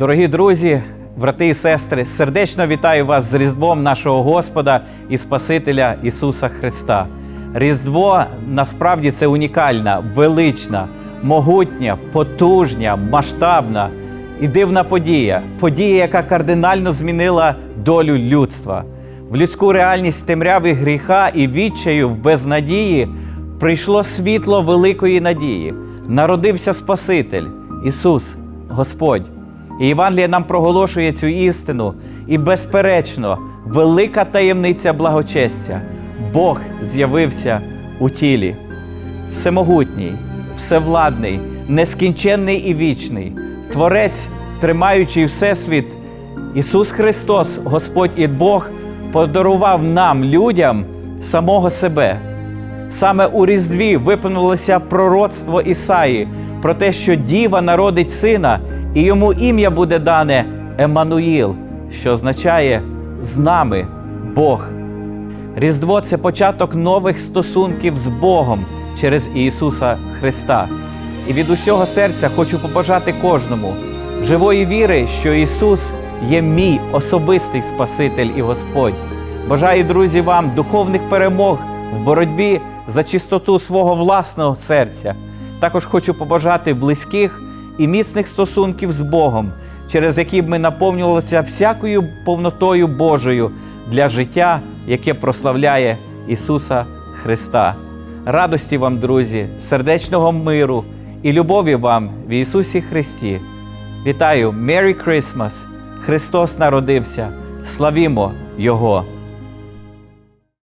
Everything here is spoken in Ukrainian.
Дорогі друзі, брати і сестри, сердечно вітаю вас з Різдвом нашого Господа і Спасителя Ісуса Христа. Різдво насправді це унікальна, велична, могутня, потужня, масштабна і дивна подія. Подія, яка кардинально змінила долю людства. В людську реальність темряви гріха і відчаю в безнадії прийшло світло великої надії. Народився Спаситель, Ісус, Господь. І Євангеліє нам проголошує цю істину, і, безперечно, велика таємниця благочестя. Бог з'явився у тілі. Всемогутній, всевладний, нескінченний і вічний, Творець, тримаючий Всесвіт, Ісус Христос, Господь і Бог, подарував нам, людям, самого себе. Саме у Різдві виповнилося пророцтво Ісаї про те, що Діва народить сина, і йому ім'я буде дане Еммануїл, що означає з нами Бог. Різдво це початок нових стосунків з Богом через Ісуса Христа. І від усього серця хочу побажати кожному живої віри, що Ісус є мій особистий Спаситель і Господь. Бажаю, друзі, вам духовних перемог в боротьбі за чистоту свого власного серця. Також хочу побажати близьких і міцних стосунків з Богом, через які б ми наповнювалися всякою повнотою Божою для життя, яке прославляє Ісуса Христа. Радості вам, друзі, сердечного миру і любові вам в Ісусі Христі. Вітаю! Merry Christmas! Христос народився! Славімо Його!